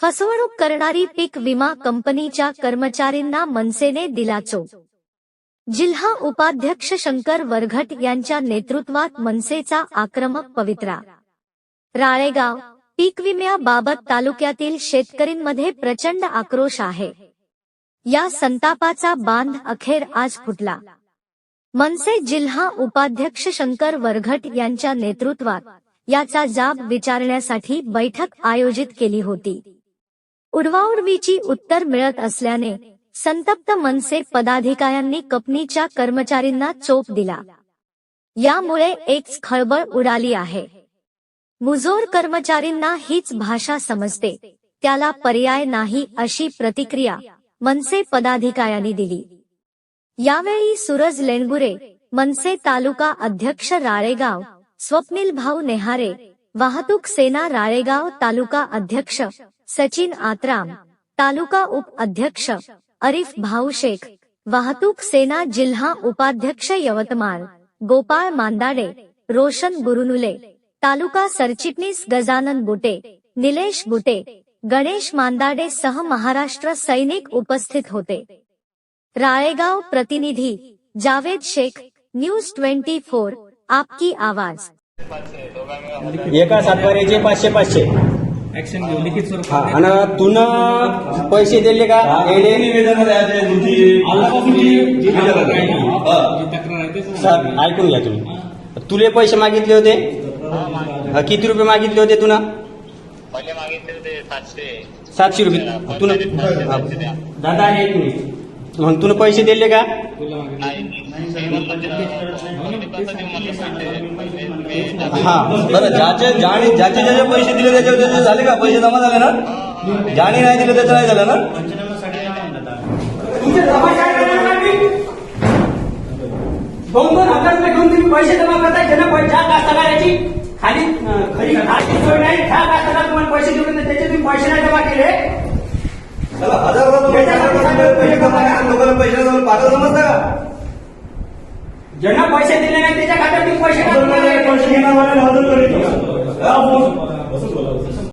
फसवणूक करणारी पीक विमा कंपनीच्या कर्मचाऱ्यांना मनसेने दिला चो जिल्हा उपाध्यक्ष शंकर वरघट यांच्या नेतृत्वात मनसेचा आक्रमक पवित्रा. राळेगाव पीक विम्याबाबत तालुक्यातील शेतकरींमध्ये प्रचंड आक्रोश आहे. या संतापाचा बांध अखेर आज फुटला. मनसे जिल्हा उपाध्यक्ष शंकर वरघट यांच्या नेतृत्वात याचा जाब विचारण्यासाठी बैठक आयोजित केली होती. उर्वाउर्वीची उत्तर मिळत असल्याने संतप्त मनसे पदाधिकाऱ्यांनी कंपनीच्या कर्मचारींना चोप दिला. यामुळे एक खळबळ उडाली आहे. मुजोर कर्मचारींना हीच भाषा समजते. त्याला पर्याय नाही अशी प्रतिक्रिया मनसे पदाधिकाऱ्यांनी दिली. यावेळी सूरज लेणगुरे मनसे तालुका अध्यक्ष राळेगाव स्वप्नील भाऊ नेहारे वाहतूक सेना राळेगाव तालुका अध्यक्ष सचिन आत्राम तालुका उप अध्यक्ष अरिफ भाऊ शेख वाहतूक सेना जिल्हा उपाध्यक्ष यवतमाळ गोपाळ मांदाडे रोशन गुरुनुले तालुका सरचिटणीस गजानन बुटे निलेश बुटे गणेश मांदाडे सह महाराष्ट्र सैनिक उपस्थित होते. राळेगाव प्रतिनिधी Javed Shaikh news twenty four आपकी आवाज. एका सातबाऱ्याचे पाचशे पाचशे. ऍक्शन घेऊ लिखित हा स्वरूपात आणि तुन पैसे दिले का? येडे निवेदन द्यायचे तुझी आल्यापासून जी जी हा. तक्रार आहे ते सर ऐकून घ्या तुम्ही. तुले पैसे मागितले होते? हा, किती रुपये मागितले होते तुना पहिले मागितले होते सातशे. सातशे रुपये. तुन. द्या. दादा एक मिनिट. मग तुला पैसे दिले का? हा. बरं ज्याचे ज्याने ज्याचे ज्याचे पैसे दिले त्याचे त्याचे झाले का? पैसे जमा झाले ना? ज्याने नाही दिले त्याचं नाही झालं ना? दोन दोन हजार रुपये घेऊन तुम्ही पैसे जमा करताय ज्यांना पैसे ज्या कास्तकाराची खाली खरी खाली सोय नाही त्या कास्तकार तुम्हाला पैसे देऊन त्याचे तुम्ही पैसे नाही जमा केले. त्याला हजार हजार रुपये लोकांना पैसे पागल समजता का ज्यांना पैसे दिले नाही त्याच्या खात्यात